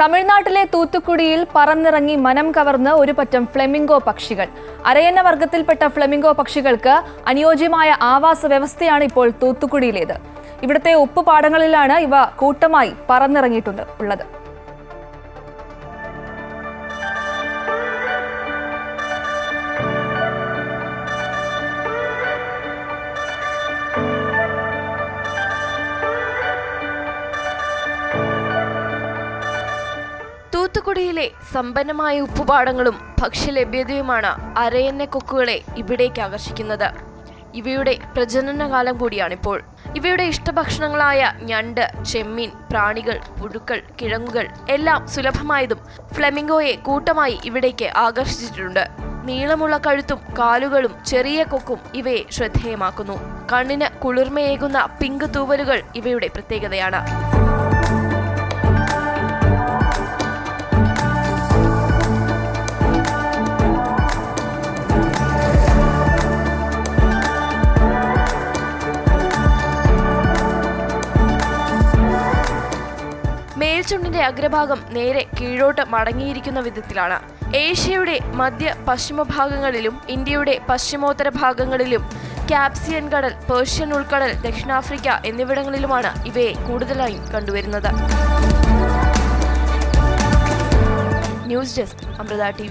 തമിഴ്നാട്ടിലെ തൂത്തുക്കുടിയിൽ പറന്നിറങ്ങി മനം കവർന്ന് ഒരു പറ്റം ഫ്ലെമിംഗോ പക്ഷികൾ. അരയന്ന വർഗത്തിൽപ്പെട്ട ഫ്ലെമിംഗോ പക്ഷികൾക്ക് അനുയോജ്യമായ ആവാസ വ്യവസ്ഥയാണ് ഇപ്പോൾ തൂത്തുക്കുടിയിലേത്. ഇവിടുത്തെ ഉപ്പുപാടങ്ങളിലാണ് ഇവ കൂട്ടമായി പറന്നിറങ്ങിയിട്ടുണ്ട് ഉള്ളത്. തൂത്തുക്കുടിയിലെ സമ്പന്നമായ ഉപ്പുപാടങ്ങളും ഭക്ഷ്യലഭ്യതയുമാണ് അരയന്ന കൊക്കുകളെ ഇവിടേക്ക് ആകർഷിക്കുന്നത്. ഇവയുടെ പ്രജനനകാലം കൂടിയാണിപ്പോൾ. ഇവയുടെ ഇഷ്ടഭക്ഷണങ്ങളായ ഞണ്ട് ചെമ്മീൻ പ്രാണികൾ പുഴുക്കൾ കിഴങ്ങുകൾ എല്ലാം സുലഭമായതും ഫ്ലെമിംഗോയെ കൂട്ടമായി ഇവിടേക്ക് ആകർഷിച്ചിട്ടുണ്ട്. നീളമുള്ള കഴുത്തും കാലുകളും ചെറിയ കൊക്കും ഇവയെ ശ്രദ്ധേയമാക്കുന്നു. കണ്ണിന് കുളിർമയേകുന്ന പിങ്ക് തൂവലുകൾ ഇവയുടെ പ്രത്യേകതയാണ്. മേൽചുണ്ടിന്റെ അഗ്രഭാഗം നേരെ കീഴോട്ട് മടങ്ങിയിരിക്കുന്ന വിധത്തിലാണ്. ഏഷ്യയുടെ മധ്യ പശ്ചിമ ഭാഗങ്ങളിലും ഇന്ത്യയുടെ പശ്ചിമോത്തര ഭാഗങ്ങളിലും കാപ്സിയൻ കടൽ പേർഷ്യൻ ഉൾക്കടൽ ദക്ഷിണാഫ്രിക്ക എന്നിവിടങ്ങളിലുമാണ് ഇവയെ കൂടുതലായും കണ്ടുവരുന്നത്. News desk Amrita T